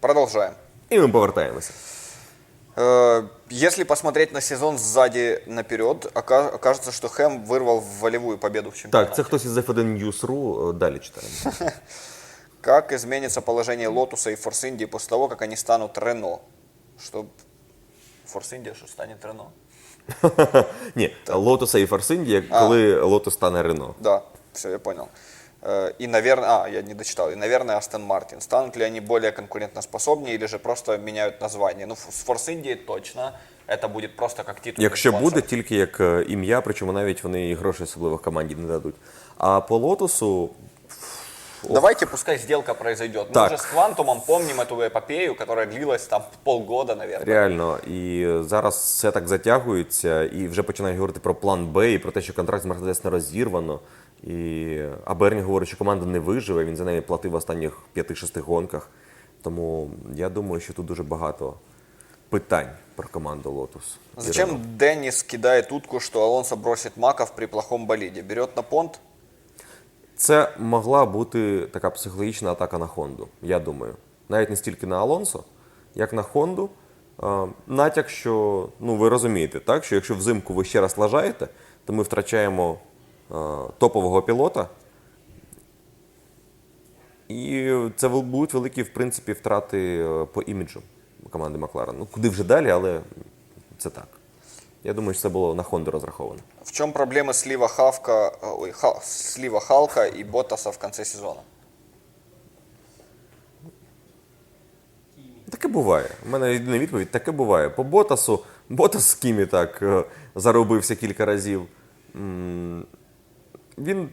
Продолжаем. І ми повертаємося. Э, Если посмотреть на сезон сзади наперед, ока- окажется, что Хэм вырвал волевую победу в чемпионате. Так, це хтось із F1 News.ru, е, далі читаємо. Как изменится положение Лотуса и Форс Индии после того, как они станут Рено? Чтоб Форс Индия что станет Рено? Ні, Лотуса і Форсинді, коли Лотус стане Рено. Да, все, я понял. Э, И, наверное, а, я не дочитал, и, наверное, Астон Мартин. Станут ли они более конкурентоспособнее или же просто меняют название? Ну, ф- с Форс Индией точно. Это будет просто как титул. Якщо буде, тільки як е, ім'я, причому навіть вони і грошей особливо команді не дадуть. А по Лотусу Давайте, пускай сделка произойдет. Мы Так. уже с Квантумом помним эту эпопею, которая длилась там полгода, наверное. реально, і зараз все так затягується, і вже починають говорити про план Б і про те, що контракт з Мерседес не розірвано. І а Берні говорить, що команда не виживе. Він за неї платив в останніх 5-6 гонках. Тому я думаю, що тут дуже багато питань про команду Лотус. Зачем. Деннис кидает утку, что Алонсо бросит Маков при плохом болиде? Берет на понт? Це могла бути така психологічна атака на Хонду, я думаю. Навіть не стільки на Алонсо, як на Хонду. Натяк, що ну ви розумієте, так, що якщо взимку ви ще раз лажаєте, то ми втрачаємо топового пілота. І це будуть великі, в принципі, втрати е, по іміджу команди Макларен. Ну, куди вже далі, але це так. Я думаю, що це було на Хонду розраховано. В чем проблемы слива Хавка, э, ой, Ха- слива Халка и Ботаса в конце сезона? Таке буває. У мене єдина відповідь таке буває. По Ботасу, Ботас з Кімі так е, заробився кілька разів. Він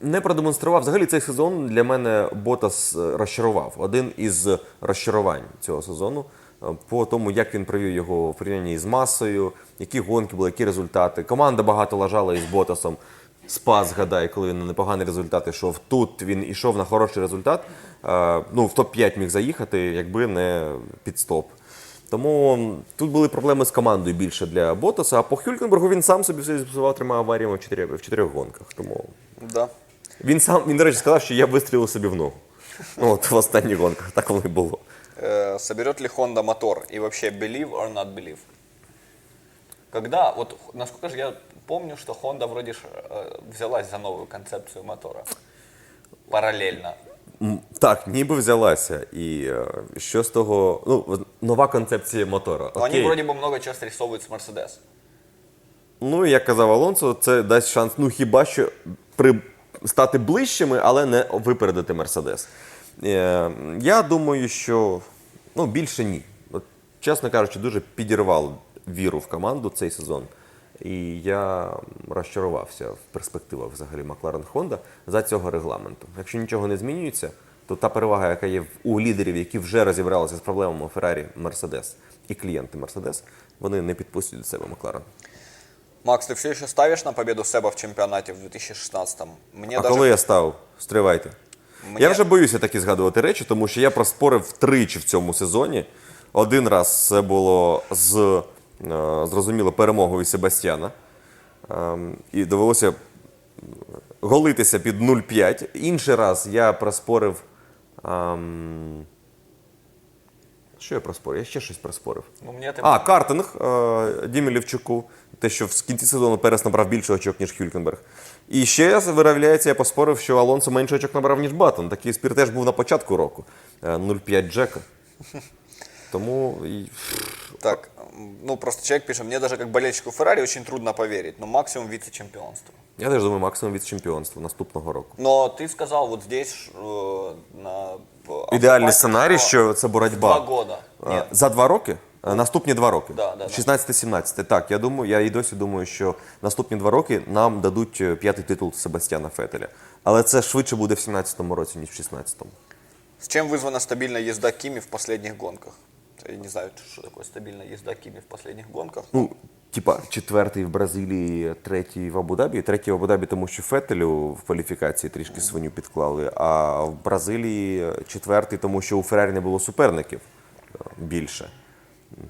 не продемонстрував. Взагалі цей сезон для мене Ботас е, розчарував. Один із розчарувань цього сезону. е, По тому, як він провів його в порівнянні з масою, які гонки були, які результати. Команда багато лажала із Ботасом. Спас, згадай, коли він на непоганий результат йшов. Тут він йшов на хороший результат. Е, Ну, в топ-5 міг заїхати, якби не підстоп. Тому тут були проблеми з командою більше для Ботаса. А по Хюлькенбергу він сам собі все зіпсував трьома аваріями в чотирьох, в чотирьох гонках. Тому Да. він сам, він, до речі, сказав, що я вистрілив собі в ногу. Ну, от в останніх гонках, так воно і було. Э, соберет ли Honda мотор? И вообще, believe or not believe? Когда, вот насколько же я помню, что Honda вроде ж, э, взялась за новую концепцию мотора. Параллельно. Так, ніби взялася. І е, що з того. Ну, нова концепція мотора. Но они Окей. вроде бы много чего срисовывают с Мерседес. Ну, як казав Алонсо, це дасть шанс, ну хіба що при... стати ближчими, але не випередити Мерседес. Е, я думаю, що ну, більше ні. От, чесно кажучи, дуже підірвав віру в команду цей сезон. І я розчарувався в перспективах взагалі Макларен Honda за цього регламенту. Якщо нічого не змінюється, то та перевага, яка є у лідерів, які вже розібралися з проблемами Феррарі, Мерседес і клієнти Мерседес, вони не підпустять до себе Макларен. Макс, ты все еще ставишь на победу Себа в чемпионате в 2016-м? Мне А даже... коли я став? Стривайте. Мені- Я вже боюся такі згадувати речі, тому що я проспорив тричі в цьому сезоні. Один раз це було з зрозуміло перемогою Себастьяна. Ем, І довелося голитися під 0,5. Інший раз я проспорив. ем, Що я проспорив? Я ще щось проспорив. Ну, мне ты... А, картинг е, Дімі Лівчуку. Те, що в кінці сезону Перес набрав більше очок, ніж Хюлькенберг. І ще виявляється, я поспорив, що Алонсо менше очок набрав, ніж Баттон. Такий спір теж був на початку року. Е, 0,5 Джека. Тому Так, м, ну просто человек пишет, мне даже как болельщику Феррари очень трудно поверить, но максимум вице-чемпионство. я теж думаю, максимум від чемпіонства наступного року. Но ты сказал вот здесь э, на в Ідеальний автопаті, сценарій, що це боротьба. Два года. Е, Нет, За два роки? Е, Наступні два роки. Да, да, да. 16-17. Так, я думаю, я і досі думаю, що наступні два роки нам дадуть е, п'ятий титул Себастьяна Фетеля. Але це швидше буде в 17-му році, ніж в 16-му. С чем вызвана стабильная езда Кими в последних гонках? Я не знаю, что такое стабильная езда Кими в последних гонках. Ну, типа, четвертий в Бразилії, третій в Абу-Дабі. Третій в Абу-Дабі, тому що Фетелю в кваліфікації трішки свиню підклали. А в Бразилії четвертий, тому що у Феррарі не було суперників е, більше.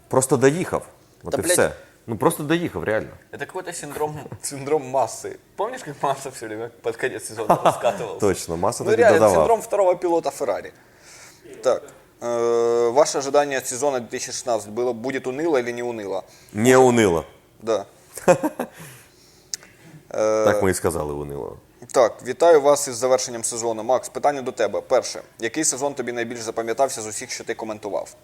Просто доїхав. От Та, і блядь. все. Ну просто доїхав, реально. Это какой-то синдром, синдром массы. Помнишь, как Масса все время под конец сезона раскатывался? Точно, маса Ну тоді реально, додавав. синдром второго пилота Феррари. Так, Э, ваше ожидание от сезона 2016 было, будет уныло или не уныло? Не унило. Да. Так ми і сказали унило. Так, вітаю вас із завершенням сезону. Макс, питання до тебе. Перше, який сезон тобі найбільш запам'ятався з усіх, що ти коментував?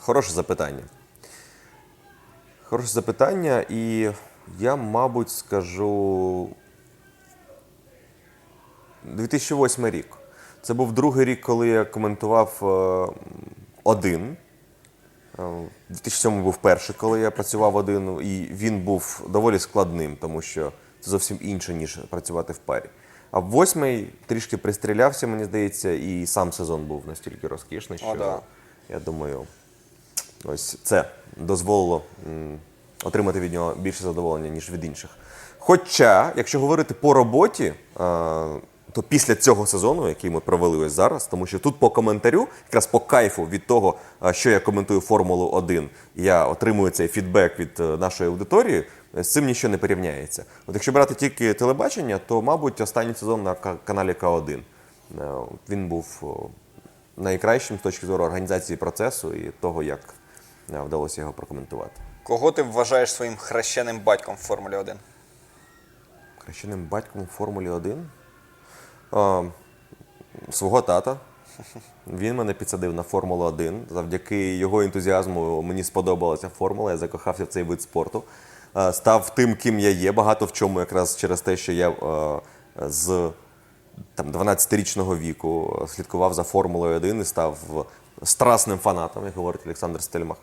Хороше запитання. Хороше запитання, і я, мабуть, скажу 2008 рік. Це був другий рік, коли я коментував е, один. Е, У 2007 був перший, коли я працював один, і він був доволі складним, тому що це зовсім інше, ніж працювати в парі. А в восьмий трішки пристрілявся, мені здається, і сам сезон був настільки розкішний, що да. я думаю, ось це дозволило отримати від нього більше задоволення, ніж від інших. Хоча, якщо говорити по роботі, е, то після цього сезону, який ми провели ось зараз, тому що тут по коментарю, якраз по кайфу від того, е, що я коментую Формулу 1, я отримую цей фідбек від е, нашої аудиторії, е, з цим нічого не порівняється. От якщо брати тільки телебачення, то, мабуть, останній сезон на каналі К1. Е, Він був найкращим з точки зору організації процесу і того, як вдалося його прокоментувати. Кого ти вважаєш своїм хрещеним батьком в Формулі 1? Хрещеним батьком у Формулі 1? А, свого тата. Він мене підсадив на Формулу 1. Завдяки його ентузіазму мені сподобалася формула, я закохався в цей вид спорту. Став тим, ким я є, багато в чому якраз через те, що я з там, 12-річного віку слідкував за Формулою 1 і став страсним фанатом, як говорить Олександр Стельмах.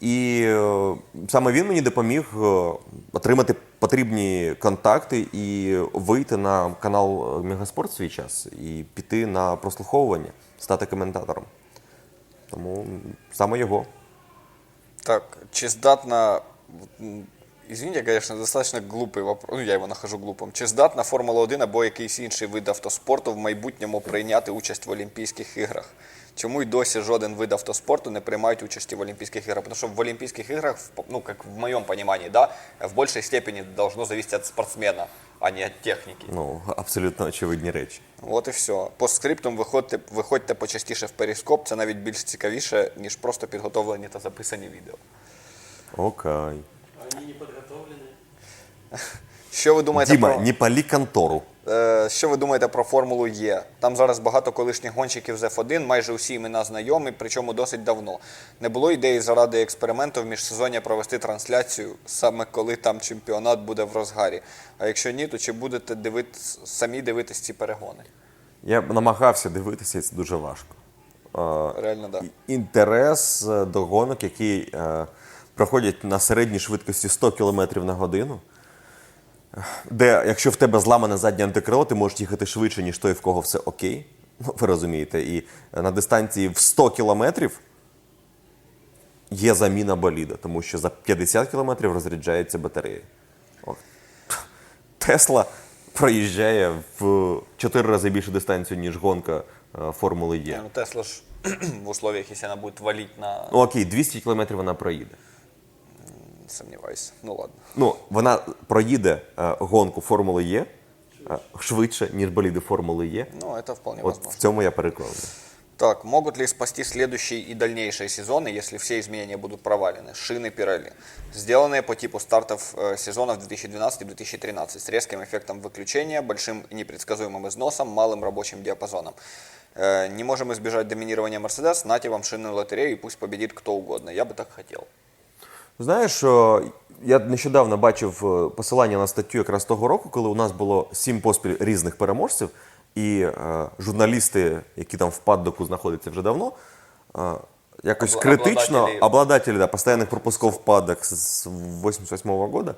І е, саме він мені допоміг е, отримати потрібні контакти і вийти на канал Мегаспорт в свій час і піти на прослуховування, стати коментатором. Тому саме його. Так, чи здатна... Извините, конечно, достаточно глупий вопрос, ну я його нахожу глупим. Чи здатна Формула 1 або якийсь інший вид автоспорту в майбутньому прийняти участь в Олімпійських іграх? Чому й досі жоден вид автоспорту не приймають участі в Олимпийских играх? Потому что в Олимпийских играх, ну, как в моем понимании, да, в большей степени должно зависеть от спортсмена, а не от техники. Ну, абсолютно очевидні речі. От і все. По скриптум виходьте, виходьте почастіше в перископ, це навіть більш цікавіше, ніж просто підготовлені та записані відео. Окей. Они не подготовлены. Що ви думаєте Діма, про... не палі контору. Е, Що ви думаєте про Формулу Є? Там зараз багато колишніх гонщиків з F1, майже усі імена знайомі, причому досить давно. Не було ідеї заради експерименту в міжсезоння провести трансляцію, саме коли там чемпіонат буде в розгарі. А якщо ні, то чи будете дивитись, самі дивитись ці перегони? Я б намагався дивитися, і це дуже важко. Е, Реально, так. Да. інтерес е, до гонок, які е, проходять на середній швидкості 100 км на годину, е, де, якщо в тебе зламане заднє антикрило, ти можеш їхати швидше, ніж той, в кого все окей. Ну, ви розумієте, і е, на дистанції в 100 кілометрів є заміна боліда, тому що за 50 кілометрів розряджається батарея. От. Тесла проїжджає в 4 рази більшу дистанцію, ніж гонка е, Формули Є. Ну, Тесла ж в условиях, если она будет валить на... Ну окей, 200 кілометрів вона проїде. Не сомневаюсь. Ну ладно. Ну, вона проїде е, гонку Формули Є е, швидше, ніж боліди Формули Є. Ну, это вполне От возможно. в цьому я переконаний. Так, могут ли спасти следующий и дальнейшие сезоны, если все изменения будут провалены? Шины Пирелли, сделанные по типу стартов э, сезонов 2012-2013 с резким эффектом выключения, большим и непредсказуемым износом, малым рабочим диапазоном. Э, не можем избежать доминирования Мерседес, нате вам шинную лотерею и пусть победит кто угодно. Я бы так хотел. Знаєш, я нещодавно бачив е, посилання на статтю якраз того року, коли у нас було сім поспіль різних переможців, і е, журналісти, які там в паддоку знаходяться вже давно, е, якось Обла- критично, обладателі. обладателі да, постоянних пропусков в паддок з 88-го года,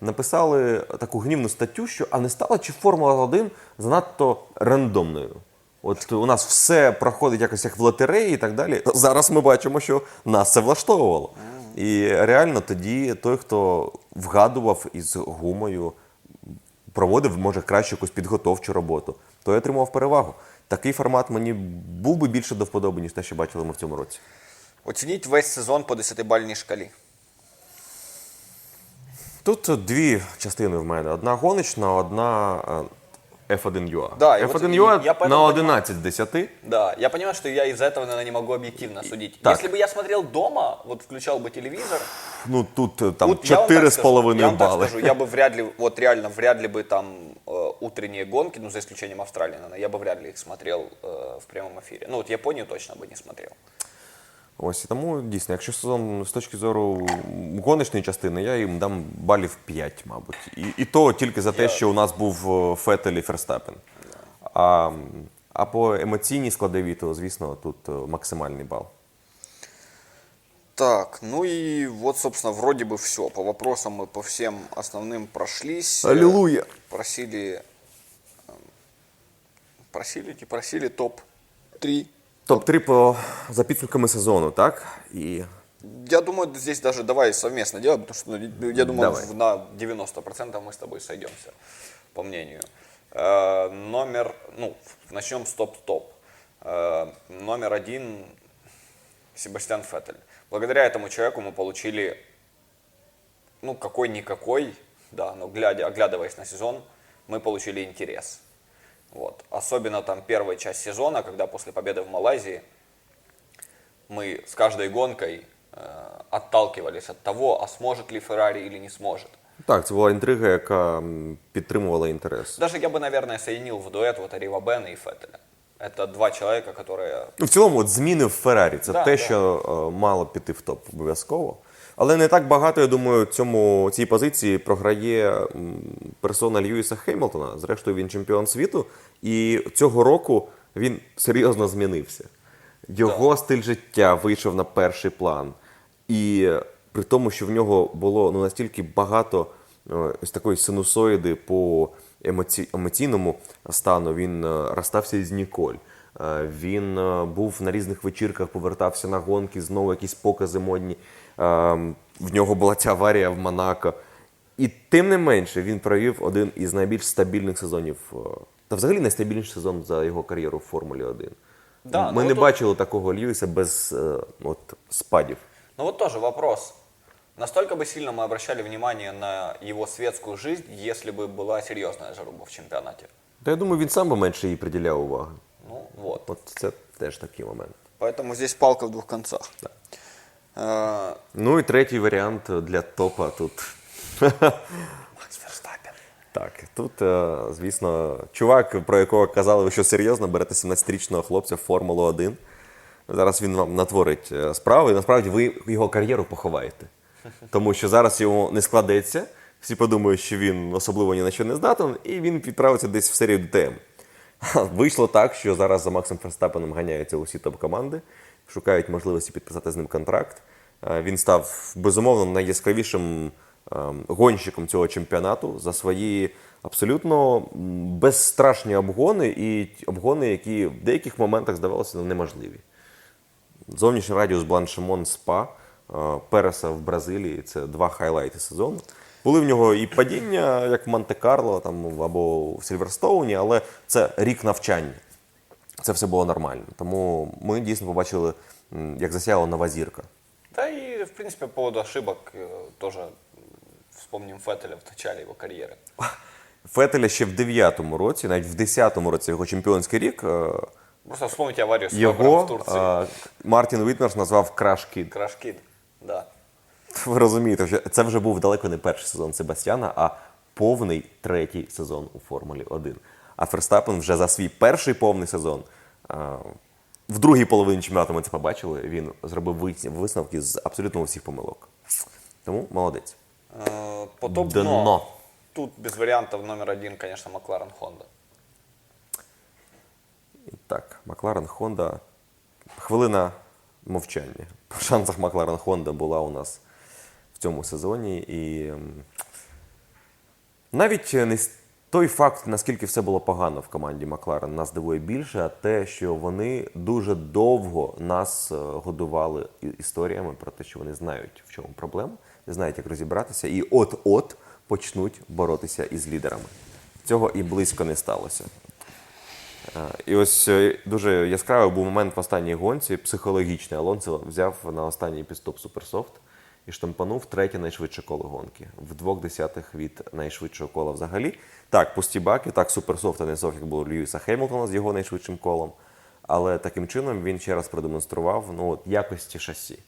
написали таку гнівну статтю, що а не стала чи Формула 1 занадто рандомною. От у нас все проходить якось як в лотереї і так далі. Зараз ми бачимо, що нас це влаштовувало. І реально тоді той, хто вгадував із гумою, проводив, може, кращу якусь підготовчу роботу, той отримав перевагу. Такий формат мені був би більше до вподоби, ніж те, що бачили ми в цьому році. Оцініть весь сезон по 10-бальній шкалі. Тут дві частини в мене: одна гоночна, одна е, F1 Да, і F1 от UA я поэтому на понимаю. 11 з 10. Да, я понимаю, что я из-за этого, наверное, не могу объективно судить. так. Если бы я смотрел дома, вот включал бы телевизор, Ну тут е, там вот я вам так скажу, 4,5 я вам скажу, я бы вряд ли, вот реально, вряд ли бы там э, утренние гонки, ну, за исключением Австралии, наверное, я бы вряд ли их смотрел э, в прямом эфире. Ну, вот Японию точно бы не смотрел. Ось і тому дійсно, якщо сезон з точки зору гоночної частини, я їм дам балів 5, мабуть. І, і то тільки за те, Я- що у нас був е, Феттель і Ферстапен. А, а по емоційній складовій, то звісно, тут е, максимальний бал. Так, ну и вот, собственно, вроде бы все. По вопросам мы по всем основным прошлись. Аллилуйя! Просили, эм, просили, не просили топ-3 Топ-3 по за підсумками сезону, так? І Я думаю, здесь даже давай совместно делать, потому что, ну, я думаю, Давай. в- на 90% мы с тобой сойдемся, по мнению. Э, номер, ну, начнем с топ-топ. Э, номер один Себастьян Феттель. Благодаря этому человеку мы получили, ну, какой-никакой, да, но глядя, оглядываясь на сезон, мы получили интерес. Вот. Особенно там первая часть сезона, когда после победы в Малайзии мы с каждой гонкой э, отталкивались от того, а сможет ли Феррари или не сможет. так, це була інтрига, яка м, підтримувала інтерес. Даже я бы, наверное, соединил в дуэт вот Арива Бена и Феттеля. Это два человека, которые... Ну, в цілому, от зміни в Феррарі це Да, те, да. що е, мало піти в топ обов'язково. Але не так багато, я думаю, цьому цій позиції програє персона Льюіса Хеймлтона. Зрештою, він чемпіон світу, і цього року він серйозно змінився. Його стиль життя вийшов на перший план. І при тому, що в нього було ну, настільки багато е, ось такої синусоїди по емоці... емоційному стану, він е, розстався із Ніколь. Е, Він був на різних вечірках, повертався на гонки, знову якісь покази модні. Е, В нього була ця аварія в Монако. І тим не менше він провів один із найбільш стабільних сезонів, е, та взагалі найстабільніший сезон за його кар'єру в Формулі 1. Да, Ми ну не тут- бачили такого Льюіса без е, от, спадів. Ну вот тоже вопрос. Настолько бы сильно мы обращали внимание на его светскую жизнь, если бы была серьезная заруба в чемпионате? Та я думаю, він сам би менше їй приділяв уваги. Ну вот. От це теж такий момент. Поэтому здесь палка в двух концах. Э, Ну і третій варіант для топа тут. Макс Ферстаппен. Так, тут, е, звісно, чувак, про якого казали, ви що серйозно берете 17-річного хлопця в Формулу 1. Зараз він вам натворить е, справи, і насправді ви його кар'єру поховаєте. Тому що зараз йому не складеться. Всі подумають, що він особливо ні на що не здатен, і він відправиться десь в серію ДТМ. Вийшло так, що зараз за Максом Ферстапеном ганяються усі топ-команди, шукають можливості підписати з ним контракт. Е, Він став безумовно найяскравішим ем, гонщиком цього чемпіонату за свої абсолютно безстрашні обгони і обгони, які в деяких моментах здавалося неможливі. Зовнішній радіус Бланшемон Спа, е, Переса в Бразилії це два хайлайти сезону. Були в нього і падіння, як в Монте-Карло там, або в Сільверстоуні, але це рік навчання. Це все було нормально. Тому ми дійсно побачили, як засяяла нова зірка. Да и, в принципе, по поводу ошибок э, тоже вспомним Феттеля в начале его карьеры. Фетеля ще в 9-му році, навіть в 10-му році його чемпіонський рік, е, Просто вспомните аварию с Вебером його в Турции. е, Мартін Вітмерс назвав краш-кід. Краш-кид, да. Ви розумієте, це вже був далеко не перший сезон Себастьяна, а повний третій сезон у Формулі 1. А Ферстапен вже за свій перший повний сезон. а, В другій половині чемпіонату ми це побачили. Він зробив висновки з абсолютно усіх помилок. Тому молодець. По топ Дно. Тут без вариантов номер один, конечно, Макларен Хонда. Так, Макларен Хонда. Хвилина мовчання. По шансах Макларен Хонда була у нас в цьому сезоні. І навіть не той факт, наскільки все було погано в команді Макларен, нас дивує більше, а те, що вони дуже довго нас е, годували історіями про те, що вони знають, в чому проблема, знають, як розібратися, і от-от почнуть боротися із лідерами. Цього і близько не сталося. Е, І ось е, дуже яскравий був момент в останній гонці, психологічний. Алонсо взяв на останній підстоп Суперсофт і штампанув третє найшвидше коло гонки в двох десятих від найшвидшого кола взагалі. Так, пусті баки, так, суперсофт не як було Льюіса Хемілтона з його найшвидшим колом. Але таким чином він ще раз продемонстрував ну, от, якості шасі.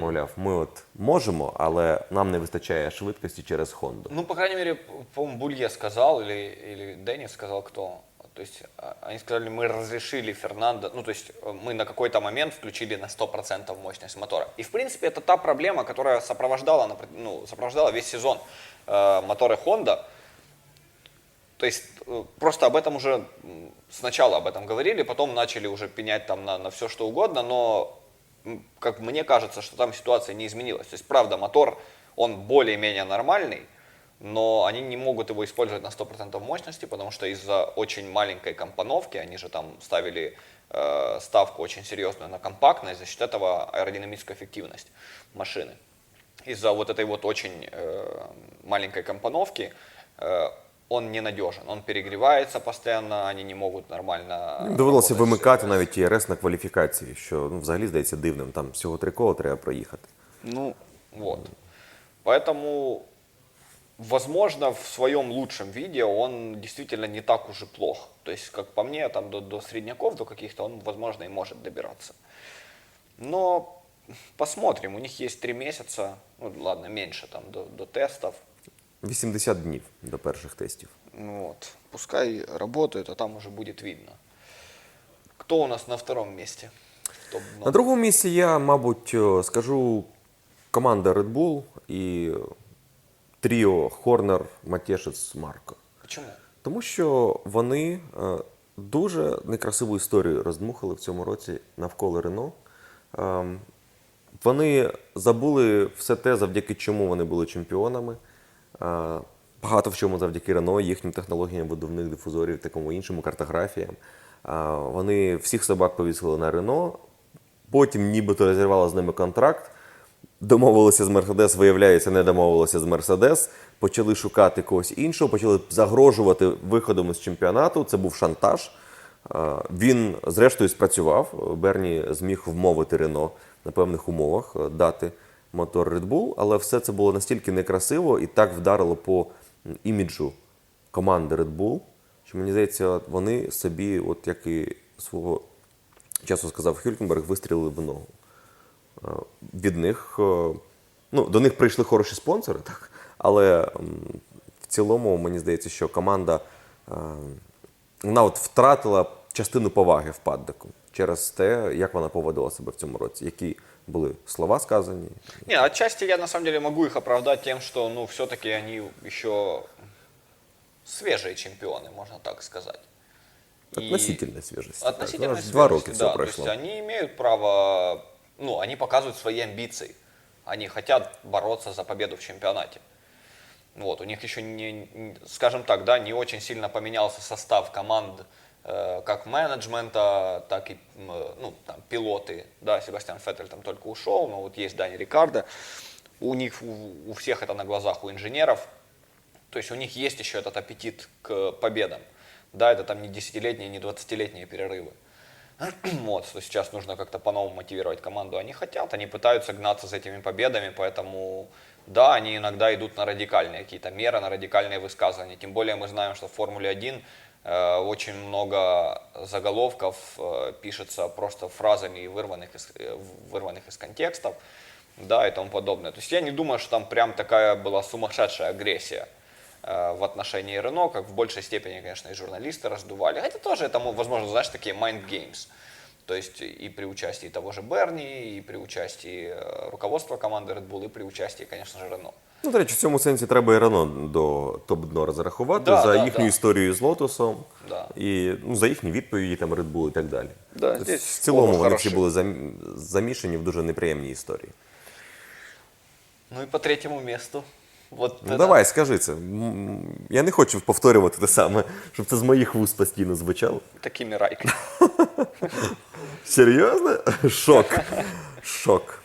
Мовляв, ми от можемо, але нам не вистачає швидкості через Хонду. Ну, по крайней мере, по-моему, Булье сказал, или, или Деннис сказал, кто. То есть а, они сказали, мы разрешили Фернандо, ну, то есть э, мы на какой-то момент включили на 100% мощность мотора. И, в принципе, это та проблема, которая сопровождала, ну, сопровождала весь сезон э, моторы Honda. То есть э, просто об этом уже сначала об этом говорили, потом начали уже пенять там на, на все что угодно, но как мне кажется, что там ситуация не изменилась. То есть правда мотор, он более-менее нормальный, но они не могут его использовать на 100% мощности, потому что из-за очень маленькой компоновки, они же там ставили э, ставку очень серьезную на компактность, за счет этого аэродинамическую эффективность машины из-за вот этой вот очень э, маленькой компоновки э, он ненадежен. Он перегревается постоянно, они не могут нормально. Довелося работать. вимикати навіть ІРС на кваліфікації, що ну, взагалі здається дивним. Там всього три кола треба проїхати. Ну, вот. Поэтому, возможно, в своем лучшем виде он действительно не так уж и плох. То есть, как по мне, там до, до средняков, до каких-то он, возможно, и может добираться. Но посмотрим. У них есть три месяца, ну ладно, меньше там до, до тестов. 80 днів до перших тестів. Ну Вот. Пускай работают, а там уже будет видно. Кто у нас на втором месте? Топ На другому місці я, мабуть, е, скажу команда Red Bull і тріо Хорнер, Матєшець, Марко. Почему? Тому що вони е, дуже некрасиву історію роздмухали в цьому році навколо Рено. Ем, Вони забули все те, завдяки чому вони були чемпіонами. Е, Багато в чому завдяки Рено, їхнім технологіям видувних дифузорів, такому іншому картографіям. Е, Вони всіх собак повісили на Рено, потім нібито розірвали з ними контракт. Домовилися з Мерседес, виявляється, не домовилися з Мерседес. Почали шукати когось іншого, почали загрожувати виходом із чемпіонату. Це був шантаж. Е, Він, зрештою, спрацював. Берні зміг вмовити Рено на певних умовах е, дати мотор Red Bull, але все це було настільки некрасиво і так вдарило по іміджу команди Red Bull, що мені здається, вони собі, от як і свого часу сказав Хюлькенберг, вистрілили в ногу. Е, від них, е, ну, до них прийшли хороші спонсори, так, але в цілому мені здається, що команда е, вона от втратила частину поваги в паддеку через те, як вона поводила себе в цьому році, які були слова сказані. Не, отчасти я на самом деле могу их оправдать тем, что, ну, все-таки они еще свежие чемпионы, можно так сказать. Относительно свіжості. Относительно так. Ну, Два роки свежести, все да, пройшло. То есть они имеют право, ну, они показывают свои амбиции. Они хотят бороться за победу в чемпионате. Вот, у них еще, не, скажем так, да, не очень сильно поменялся состав команд, э, как менеджмента, так и э, ну, там, пилоты. Да, Себастьян Феттель там только ушел, но вот есть Дани Рикардо. У них, у, у всех это на глазах, у инженеров. То есть у них есть еще этот аппетит к победам. Да, это там не десятилетние, не двадцатилетние перерывы. Вот, что сейчас нужно как-то по-новому мотивировать команду. Они хотят, они пытаются гнаться за этими победами, поэтому да, они иногда идут на радикальные какие-то меры, на радикальные высказывания. Тем более мы знаем, что в Формуле 1 э, очень много заголовков э, пишется просто фразами, вырванных из, э, вырванных из контекстов, да, и тому подобное. То есть я не думаю, что там прям такая была сумасшедшая агрессия в отношении Рено, как в большей степени, конечно, и журналисты раздували. Хотя тоже это, мо- возможно, знаешь, такие mind games. То есть и при участии того же Берни, и при участии э, руководства команды Red Bull, и при участии, конечно же, Рено. Ну, до речі, в цьому сенсі треба і Рено до топ-дно зарахувати Да, за да, їхню да. історію з Лотосом Да. і ну, за їхні відповіді там Red Bull і так далі. Да, Тобто, здесь в цілому оба вони всі хороші. були зам- замішані в дуже неприємній історії. Ну и по третьему месту. Вот Ну это- давай, скажи це. М, Я не хочу повторювати те саме, щоб це з моїх вуст постійно звучало. Такими райками. Серйозно? Шок. Шок.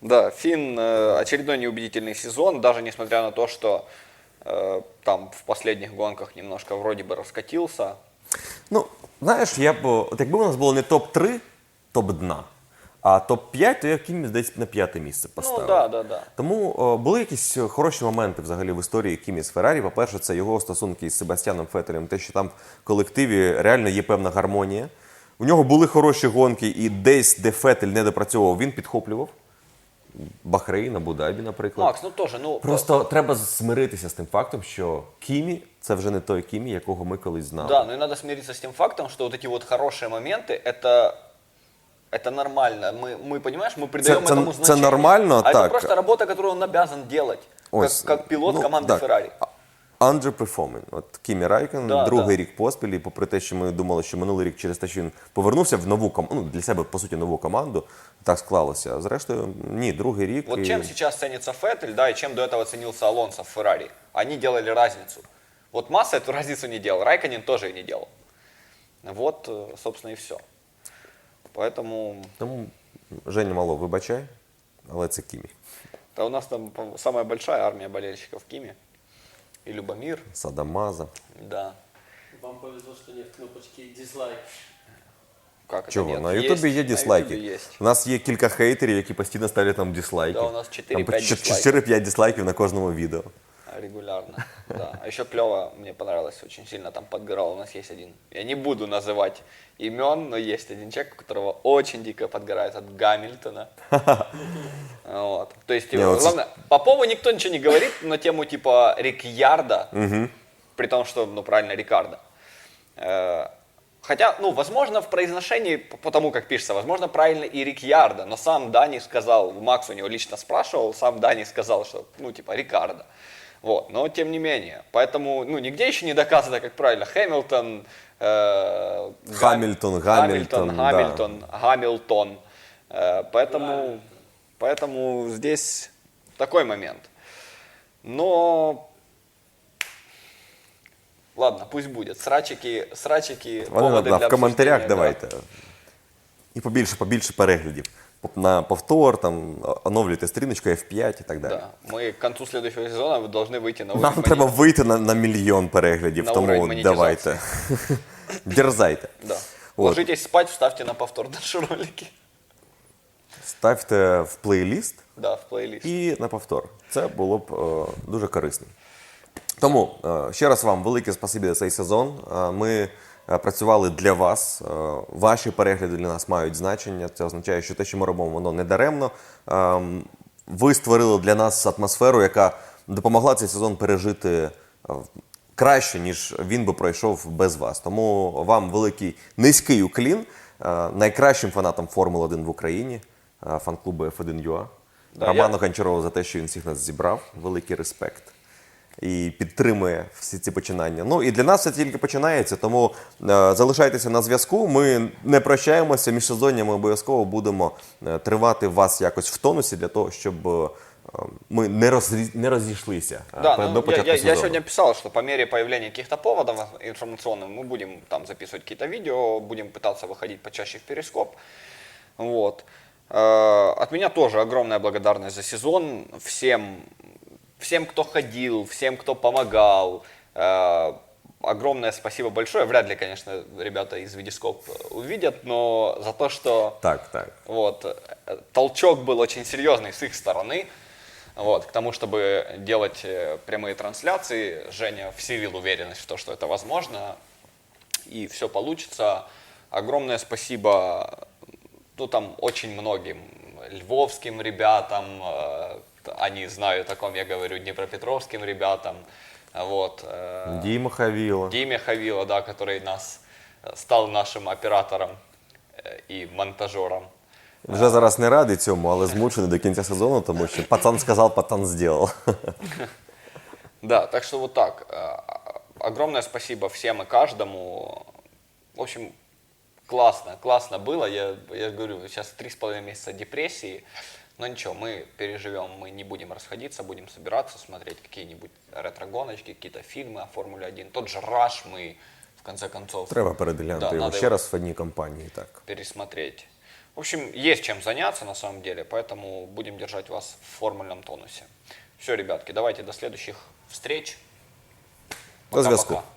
Да, Финн э, очередной неубедительный сезон, даже несмотря на то, что э, там в последних гонках немножко вроде бы раскатился. Ну, знаєш, я б, от якби у нас було не топ-3, топ дна, А топ-5, то я Кімі десь на п'яте місце поставив. Ну да, да, да. Тому о, були якісь е, хороші моменти взагалі в історії Кімі з Феррарі. По-перше, це його стосунки з Себастьяном Фетелем, те, що там в колективі реально є певна гармонія. У нього були хороші гонки, і десь, де Фетель не допрацьовував, він підхоплював. Бахрейн, Абу-Дабі, наприклад. Макс, ну тоже, ну... Просто треба змиритися з тим фактом, що Кімі це вже не той Кімі, якого ми колись знали. Да, ну и надо смириться с тем фактом, что вот эти вот хорошие моменты, это, это нормально. Мы, мы, понимаешь, мы придаем це- этому це значение. нормально, а так. это просто работа, которую он обязан делать, Ось, как, как пилот ну, команды так. Ferrari. Underperforming. От Кімі Райкен, Да, другий да. рік поспіль, і попри те, що ми думали, що минулий рік через те, що він повернувся в нову команду, ну, для себе, по суті, нову команду, так склалося. А Зрештою, ні, другий рік. Вот і- чем сейчас ценится Феттель, да, и чем до этого ценился Алонсо в Феррари. Они делали разницу. Вот Масса эту разницу не делал, Райконин тоже и не делал. Вот, э, собственно, и все. Поэтому Тому Женя Мало, вибачай, але це Кімі. да, у нас там по- самая большая армия болельщиков Кими. И Любомир, Садамаза. да. Вам повезло, что нет кнопочки дизлайк. Как это Чого? нет? На Ютубі є на дислайки. Ютубе есть. У нас є кілька хейтерів, які постійно ставлять нам дислайки. Да, у нас 4-5 Там по чотир- дизлайків. 4-5 дислайків на кожному відео. Регулярно, да. А еще клево, мне понравилось, очень сильно там подгорал. У нас есть один, я не буду называть имен, но есть один человек, у которого очень дико подгорает от Гамильтона. Вот. То есть, Не, вот главное, Попову никто ничего не говорит на тему типа Рикьярда, при том, что, ну, правильно, Рикардо. Э, Хотя, ну, возможно, в произношении, по тому, как пишется, возможно, правильно и Рикьярдо, но сам Дани сказал, Макс у него лично спрашивал, сам Дани сказал, что, ну, типа, Рикардо. Вот, но тем не менее. Поэтому, ну, нигде еще не доказано, как правильно. Хэмилтон, э, Гам- Хамильтон, Гамильтон, да. Гамильтон, Гамильтон. Э, поэтому, поэтому здесь такой момент. Но ладно, пусть будет. Срачики, срачики, Вони поводы да, для в коментарях обсуждения, да. давайте. І побільше, побільше переглядів. Поп- На повтор, там, оновлюйте стріночку F5 і так далі. Да, мы к концу следующего сезона вы должны выйти на Нам уровень треба монет- вийти на, на мільйон переглядів, На уровень тому монетизації. давайте. Дерзайте. Да. Вот. Ложитесь спать, вставьте на повтор наши ролики. Ставте в плейліст Да, в плейлист. і на повтор. Це було б е, дуже корисно. Тому е, ще раз вам велике спасибі за цей сезон. Е, Ми е, працювали для вас. Е, Ваші перегляди для нас мають значення. Це означає, що те, що ми робимо, воно не даремно. Ем, Ви створили для нас атмосферу, яка допомогла цей сезон пережити е, краще, ніж він би пройшов без вас. Тому вам великий низький уклін е, найкращим фанатам Формули 1 в Україні, е, фан-клубу F1UA. Да, Роману я- Гончарову за те, що він всіх нас зібрав. Великий респект І підтримує всі ці починання. Ну і для нас це тільки починається, тому е, залишайтеся на зв'язку. Ми не прощаємося. Міжсезоння ми обов'язково будемо е, тривати вас якось в тонусі для того, щоб е, ми не, розрі... не розійшлися е, Да, перед- ну, до я, початку я- я сезону. сегодня писал, что по мере появления каких-то поводов информационных мы будем там записывать какие-то видео, будем пытаться выходить почаще в перископ. Вот. Э, От меня тоже огромная благодарность за сезон всем, всем, кто ходил, всем, кто помогал. Э, Огромное спасибо большое. Вряд ли, конечно, ребята из Видископ увидят, но за то, что Так, так. вот. э, Толчок был очень серьезный с их стороны. Вот, к тому, чтобы делать э, прямые трансляции, Женя вселил уверенность в то, что это возможно, и все получится. Огромное спасибо, ну, там, очень многим львовским ребятам, э, они знают, о ком я говорю, днепропетровским ребятам, вот, э, Діма Хавіло. Диме Хавила, да, который нас э, стал нашим оператором э, и монтажером. Вже зараз не радий цьому, але змучений до кінця сезону, тому що пацан сказав, пацан зробив. Да, так что вот так. Э, Огромное спасибо всем и каждому. В общем, классно, классно было. Я, я говорю, сейчас три с половиной месяца депрессии. Но ничего, мы переживем, мы не будем расходиться, будем собираться, смотреть какие-нибудь ретро-гоночки, какие-то фильмы о Формуле 1. Тот же Раш мы, в конце концов, Треба переглянути Да, його надо ще його- раз в одній компанії. Так. пересмотреть. В общем, есть чем заняться на самом деле, поэтому будем держать вас в формульном тонусе. Все, ребятки, давайте до следующих встреч. До зв'язку. Пока-пока.